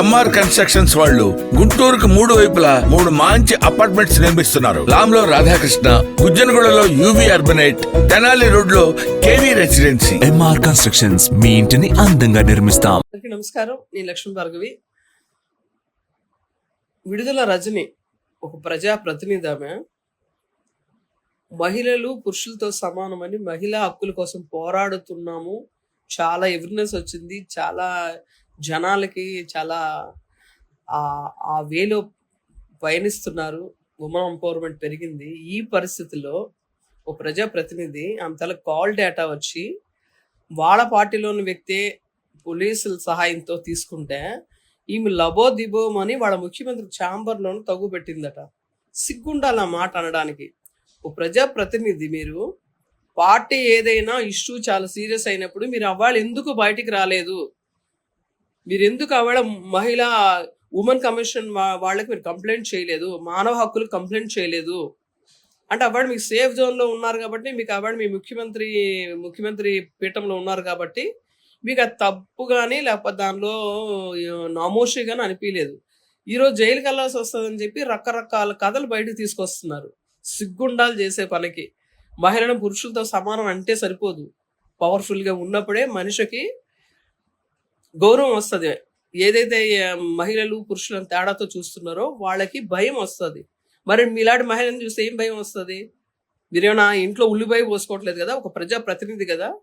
MR constructions వాళ్ళు గుంటూరుకు మూడు వైపులా మూడు మంచి అపార్ట్మెంట్స్ నిర్మిస్తున్నారు. లాంలో రాధాకృష్ణ గుజ్జనగూడలో యూవి అర్బనైట్ తెనాలి రోడ్లో కేవీ రెసిడెన్సీ ఎంఆర్ కన్స్ట్రక్షన్స్ మీ ఇంటిని అందంగా నిర్మిస్తాం. నమస్కారం. నేను లక్ష్మీ భార్గవి. విడుదల రజని ఒక ప్రజా ప్రతినిధి ఆమె. మహిళలు పురుషులతో సమానమని మహిళా హక్కుల కోసం పోరాడుతున్నాము. చాలా ఎవిర్నెస్ వచ్చింది. చాలా జనాలకి చాలా ఆ వేలో పయనిస్తున్నారు. ఉమెన్ ఎంపవర్మెంట్ పెరిగింది. ఈ పరిస్థితిలో ఒక ప్రజా ప్రతినిధి ఆమె తల కాల్ డేటా వచ్చి వాళ్ళ పార్టీలోని వ్యక్తే పోలీసుల సహాయంతో తీసుకుంటే ఈమె లబో దిబోమని వాళ్ళ ముఖ్యమంత్రి ఛాంబర్లోను తగ్గుపెట్టిందట సిగ్గుండాలి ఆ మాట అనడానికి. ఓ ప్రజా ప్రతినిధి మీరు పార్టీ ఏదైనా ఇష్యూ చాలా సీరియస్ అయినప్పుడు మీరు అవాళ్ళు ఎందుకు బయటికి రాలేదు? మీరు ఎందుకు అవ్వడం మహిళా ఉమెన్ కమిషన్ వాళ్ళకి మీరు కంప్లైంట్ చేయలేదు మానవ హక్కులు కంప్లైంట్ చేయలేదు? అంటే అవార్డు మీకు సేఫ్ జోన్లో ఉన్నారు కాబట్టి మీకు అవాళ మీ ముఖ్యమంత్రి ముఖ్యమంత్రి పీఠంలో ఉన్నారు కాబట్టి మీకు అది తప్పు కానీ లేకపోతే దానిలో నామోషి కానీ అనిపించలేదు ఈరోజు జైలుకి వెళ్ళాల్సి వస్తుందని చెప్పి రకరకాల కథలు బయటకు తీసుకొస్తున్నారు. సిగ్గుండాలు చేసే పనికి. మహిళను పురుషులతో సమానం అంటే సరిపోదు. పవర్ఫుల్గా ఉన్నప్పుడే మనిషికి గౌరవం వస్తుంది. ఏదైతే మహిళలు పురుషులను తేడాతో చూస్తున్నారో వాళ్ళకి భయం వస్తుంది. మరి మీలాంటి మహిళను చూస్తే ఏం భయం వస్తుంది? మీరేమైనా ఇంట్లో ఉల్లిపాయ పోసుకోవట్లేదు కదా? ఒక ప్రజా ప్రతినిధి కదా?